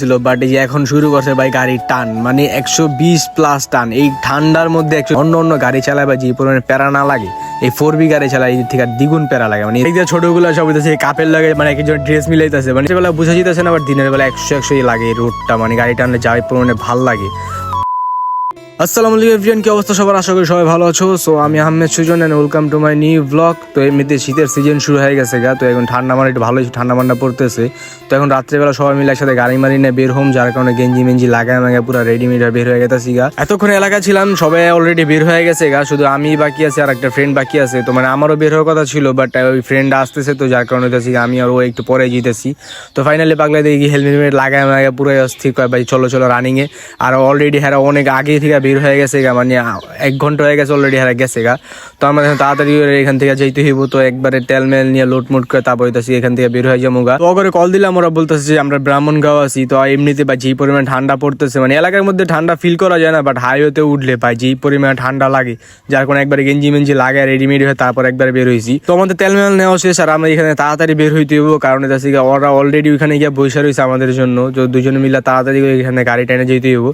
ছিল বাট এই যে এখন শুরু করছে ভাই গাড়ির টান মানে একশো বিশ প্লাস টান। এই ঠান্ডার মধ্যে একশো অন্য অন্য গাড়ি চালায় বা যে পরিমাণে প্যারা না লাগে, এই ফোর বি গাড়ি চালায়, এই থেকে দ্বিগুণ প্যারা লাগে। মানে এই যে ছোটগুলো সব হইতেছে কাপের লাগে মানে একজন ড্রেস মিলাইতেছে। মানে সেবেলা বুঝা যেতেছে না, আবার দিনের বেলা একশো একশোই লাগে রোডটা মানে গাড়ি টানলে যাই পরিমাণে ভালো লাগে। আসসালামু আলাইকুম এভরিয়ান কি অবস্থা সবার? আশা করি সবাই ভালো আছো। সো আমি Ahmed Sujan and welcome to my new blog তো এমনিতে শীতের সিজন শুরু হয়ে গেছে গা, তো এখন ঠান্ডা মানে একটু ভালোই ঠান্ডা মান্ডা পড়তেছে। তো এখন রাত্রেবেলা সবাই মিলে একসাথে গাড়ি মারি নিয়ে বের হোম, যার কারণে গেঞ্জি মেঞ্জি লাগায় মাগায় পুরো রেডিমেড বের হয়ে গেছে গা। এতক্ষণ এলাকা ছিলাম, সবাই অলরেডি বের হয়ে গেছে গা, শুধু আমি বাকি আছে, আর একটা ফ্রেন্ড বাকি আছে। তো মানে আমারও বের হওয়ার কথা ছিল বাট ওই ফ্রেন্ড আসতেছে, তো যার কারণে হইতেছি আমি আর ও একটু পরে জিতেছি তো ফাইনালি পাগলা দেখি হেলমেট লাগায় মাগায় পুরো অস্থির, কয় ভাই, চলো চলো রানিং এ আর অলরেডি হ্যাঁ অনেক আগে থেকে বের হয়ে গেছে গা মানে এক ঘণ্টা হয়ে গেছে অলরেডি হ্যাঁ গেছে গা। তো আমরা তাড়াতাড়ি এখান থেকে যেতে হইব, তো একবারে তেল মেল নিয়ে লোট মুট করে তারপর হইতাছি এখান থেকে বের হয়ে যাব গা। তো করে কল দিলাম, ওরা বলতেছে যে আমরা ব্রাহ্মণ ব্রাহ্মণগাঁও আছি, তো এমনিতে বা যেই পরিমাণ ঠান্ডা পড়তেছে মানে এলাকার মধ্যে ঠান্ডা ফিল করা যায় না বাট হাইওয়েতে উঠলে ভাই যেই পরিমাণে ঠান্ডা লাগে, যার কোনো একবারে গেঞ্জি মেঞ্জি লাগে রেডিমেড হয়ে তারপর একবার বের হয়েছি তো আমাদের তেল মেল নেওয়া শেষ, আর আমরা এখানে তাড়াতাড়ি বের হইতে হইব, কারণ এটা ওরা অলরেডি ওখানে গিয়ে বসে রয়েছে আমাদের জন্য, তো দুজনে মিলে তাড়াতাড়ি এখানে গাড়ি টেনে যেতে হইব।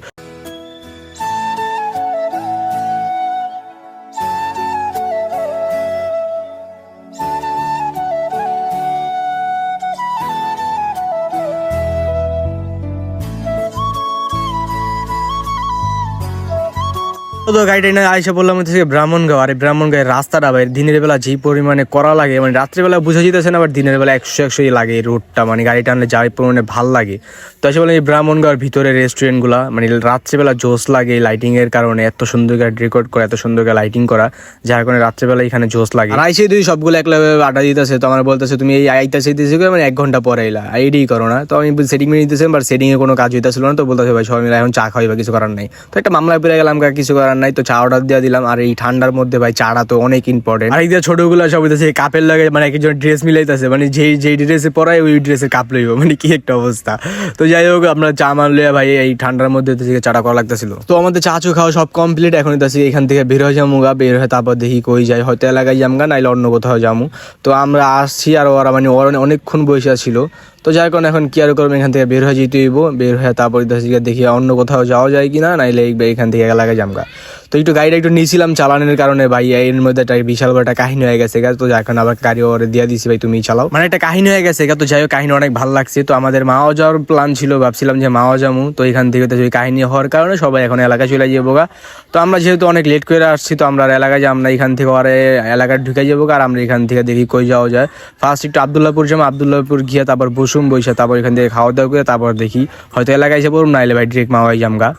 তো গাড়িটা এনে আইসা বললাম হচ্ছে ব্রাহ্মণগাঁও। আর এই ব্রাহ্মণগাঁয়ের রাস্তাটা ভাই, দিনের বেলা যে পরিমাণে করা লাগে মানে রাত্রেবেলা বুঝা যেতেছে না, আবার দিনের বেলা একশো একশোই লাগে এই রোডটা মানে গাড়ি টানলে যাই পরিমাণে ভালো লাগে। তো এসে বললাম এই ব্রাহ্মণগাঁওয়ের ভিতরে রেস্টুরেন্টগুলো মানে রাত্রেবেলা জোস লাগে এই লাইটিংয়ের কারণে, এত সুন্দর করে রেকর্ড করা, এত সুন্দর করে লাইটিং করা, যার কারণে রাত্রেবেলা এখানে জোস লাগে। আর আইসে দুই সবগুলো একলা আড্ডা দিতেছে, তো আমার বলতেছে, তুমি এই আইতাছে দিতেছে মানে এক ঘণ্টা পরে এলা এইটাই করো না। তো আমি সেটিং মেরে দিতেছি বাট সেটিং এ কোনো কাজ হইতেছিল না। তো বলতেছে, ভাই, সবাই মিলে এখন চা খাওয়াই বা কিছু করার নাই। তো একটা মামলায় পেরে গেলাম, কিছু করার নাই তো চা অর্ডার দিয়ে দিলাম। আর এই ঠান্ডার মধ্যে ভাই, চাটা তো অনেক ইম্পর্টেন্ট আর এই যে ছোটগুলো সব হইতেছে কাপের লাগে মানে একজন ড্রেস মিলাইতেছে মানে যেই যেই ড্রেসে পরায় ওই ড্রেসে কাপ লইব মানে কি একটা অবস্থা। তো যাই হোক, আমরা চা মারলে ভাই, এই ঠান্ডার মধ্যে গিয়ে চাটা করা লাগতেছিল। তো আমাদের চা চু খাওয়া সব কমপ্লিট এখন হইতেছে এখান থেকে বের হয়ে যাব গা, বের হয়ে তারপর দেখি কই যাই। হয়তো এলাকায় যামগা নাইলে অন্য কোথাও যাব তো আমরা আসছি আর ওরা মানে ওরা অনেকক্ষণ বসে ছিল। তো যার কারণে এখন কি আর করব, এখান থেকে বের হয়ে যেতে হইব। বের হয়ে তারপর দেখি অন্য কোথাও যাওয়া যায় কিনা, নাইলে এই- এখান থেকে এলাকায় যামগা তো একটু গাড়িটা একটু নিয়েছিলাম চালানোর কারণে ভাই, এর মধ্যে একটা বিশাল বড় একটা কাহিনী হয়ে গেছে তো এখন আবার গাড়ি ওরে দিয়ে দিছি ভাই তুমি চালাও। মানে একটা কাহিনী হয়ে গেছে তো যাই কাহিনী অনেক ভালো লাগছে। তো আমাদের মাও যাওয়ার প্ল্যান ছিল, ভাবছিলাম যে মাও যামু তো এখান থেকে তো ওই কাহিনী হওয়ার কারণে সবাই এখন এলাকায় চলে যাব গা। তো আমরা যেহেতু অনেক লেট করে আসছি, তো আমরা এলাকায় যাম আমরা এখান থেকে আরে এলাকায় ঢুকে যাব আর আমরা এখান থেকে দেখি কই যাওয়া যায়। ফার্স্ট একটু আবদুল্লাপুর যাব, আবদুল্লাপুর গিয়ে তারপর বসুম বৈশা তারপর এখান থেকে খাওয়া দাওয়া করে তারপর দেখি। হয়তো এলাকায় পড়ুম, নাইলে ভাই ডিরেক্ট মাওয়াই জামগা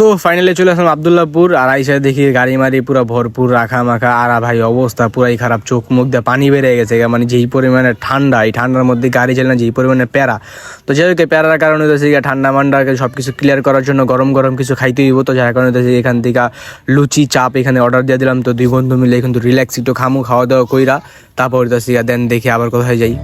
সো ফাইনালি চলে আসলাম আবদুল্লাপুর আর আইসা দেখি গাড়ি মারি পুরো ভরপুর রাখা মাখা আর ভাই অবস্থা, পুরাই খারাপ, চোখ মুখ দিয়ে পানি বেড়ে গেছে। মানে যেই পরিমাণে ঠান্ডা, এই ঠান্ডার মধ্যে গাড়ি চালানো যেই পরিমাণে প্যারা। তো যাই হোক প্যারার কারণে হচ্ছে গিয়ে ঠান্ডা মান্ডাকে সব কিছু ক্লিয়ার করার জন্য গরম গরম কিছু খাইতে হইব। তো যার কারণে হচ্ছে এখান থেকে লুচি, চাপ এখানে অর্ডার দিয়ে দিলাম। তো দুই বন্ধু মিলে কিন্তু রিল্যাক্স একটু খামু খাওয়া দাওয়া কইরা তারপর হচ্ছে দেন দেখি আবার কোথায় যাই।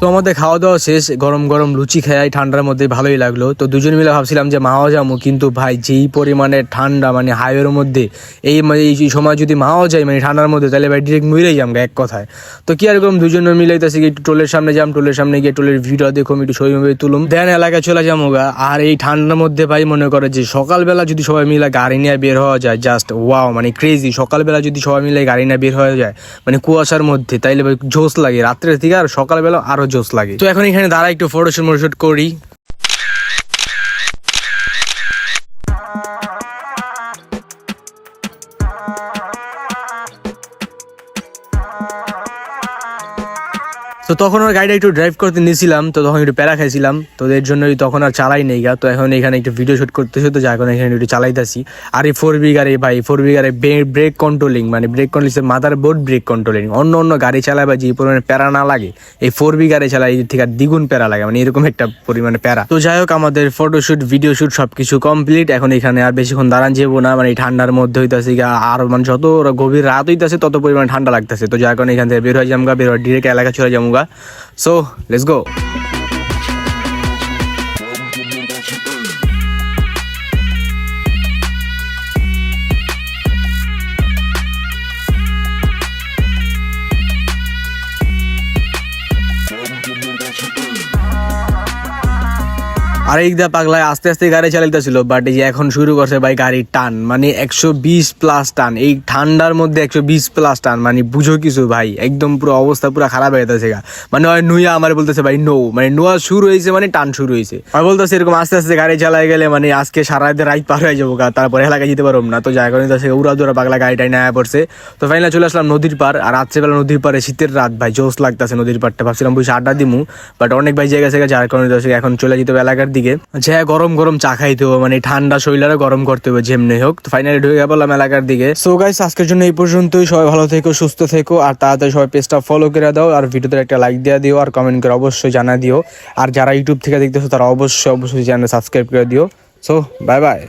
তো আমাদের খাওয়া দাওয়া শেষ, গরম গরম লুচি খাই ঠান্ডার মধ্যে ভালোই লাগল। তো দুজন মিলে ভাবছিলাম যে মাও যাব কিন্তু ভাই যেই পরিমাণে ঠান্ডা মানে হাইওয়ের মধ্যে, এই এই সময় যদি মাও যায় মানে ঠান্ডার মধ্যে, তাহলে ভাই ডিরেক্ট মরেই যাম এক কথায়। তো কি এরকম দুজন মিলাইতেছি একটু টোলের সামনে যাম, টোলের সামনে গিয়ে টোলের ভিডিও দেখুম, একটু ছবি মবি তুলুম। দেন এলাকায় চলে যাব গা। আর এই ঠান্ডার মধ্যে ভাই মনে করে যে সকালবেলা যদি সবাই মিলে গাড়ি নিয়ে বের হওয়া যায় জাস্ট ওয়াও মানে ক্রেজি সকালবেলা যদি সবাই মিলে গাড়ি নিয়ে বের হওয়া যায় মানে কুয়াশার মধ্যে, তাইলে ভাই জোশ লাগে। রাত্রের থেকে আর সকালবেলা আরও জোশ লাগে। তো এখন এখানে দাঁড়া একটু ফটোশুট মোটোশুট করি। তো তখন ওর গাড়িটা একটু ড্রাইভ করতে নিয়েছিলাম, তো তখন একটু প্যারা খাইছিলাম। তো এর জন্যই তখন আর চালাই নেই গা। তো এখন এখানে একটু ভিডিও শুট করতেছে, তো এখন এখানে একটু চালাইতেছি। আর এই ফোর বি গাড়ি ভাই ফোর বি গাড়ি ব্রেক কন্ট্রোলিং মানে brake controlling motherboard brake controlling অন্য অন্য গাড়ি চালায় বা যে পরিমাণে প্যারা না লাগে, এই ফোর বি গাড়ি চালায় থেকে আর দ্বিগুণ প্যারা লাগে মানে এরকম একটা পরিমাণে প্যারা। তো যাই হোক, আমাদের ফটোশুট ভিডিও শুট সবকিছু কমপ্লিট এখন এখানে আর বেশিক্ষণ দাঁড়ান যাব না মানে ঠান্ডার মধ্যে হইতাছে গা, আর মানে যত গভীর রাত হইতাছে, তত পরিমাণে ঠান্ডা লাগতেছে। তো যার কারণে এখান থেকে বের হয়ে যামগা বের হয়ে ডিরেক্ট এলাকা চলে যামগা সো লেটস গো আর এই দা পাগলায় আস্তে আস্তে গাড়ি চালাইতেছিল বাট এই যে এখন শুরু করছে ভাই গাড়ির টান মানে একশো বিশ প্লাস টান, এই ঠান্ডার মধ্যে একশো বিশ প্লাস টান মানে বুঝো কিছু ভাই, একদম পুরো অবস্থা পুরো খারাপ হয়ে গেছে গা। মানে হয় নুইয়া আমার বলতেছে, ভাই নো মানে নোয়া শুরু হয়েছে মানে টান শুরু হয়েছে। আর বলতেছে, এরকম আস্তে আস্তে গাড়ি চালাই গেলে মানে আজকে সারা রাত রাইট পার হয়ে যাব গা, তারপরে এলাকায় যেতে পারব না। তো যার কারণে তার উড়া দুরা পাগলা গাড়িটাই নেওয়া পড়ছে। তো ফাইনাল চলে আসলাম নদীর পার আর রাত্রেবেলা নদীর পারে শীতের রাত ভাই জোস লাগতেছে নদীর পারটা ভাবছিলাম বসে আড্ডা দিমু বাট অনেক ভাই জায়গা থেকে যার কারণে এখন চলে যেতে হবে এলাকার দিকে। যে গরম গরম চা খাইতে হবে মানে ঠান্ডা শরীরে গরম করতে হবে যেমনি হোক। তো ফাইনালি ঢুকে গেলাম এলাকার দিকে। সো গাইস আজকের জন্য এই পর্যন্তই। সবাই ভালো থেকো, সুস্থ থেকো, আর তাড়াতাড়ি সবাই পেজটা ফলো করে দাও, আর ভিডিওতে একটা লাইক দিয়ে দিও, আর কমেন্ট করে অবশ্যই জানা দিও। আর যারা ইউটিউব থেকে দেখতেছো, তারা অবশ্যই অবশ্যই চ্যানেল সাবস্ক্রাইব করে দিও। So bye bye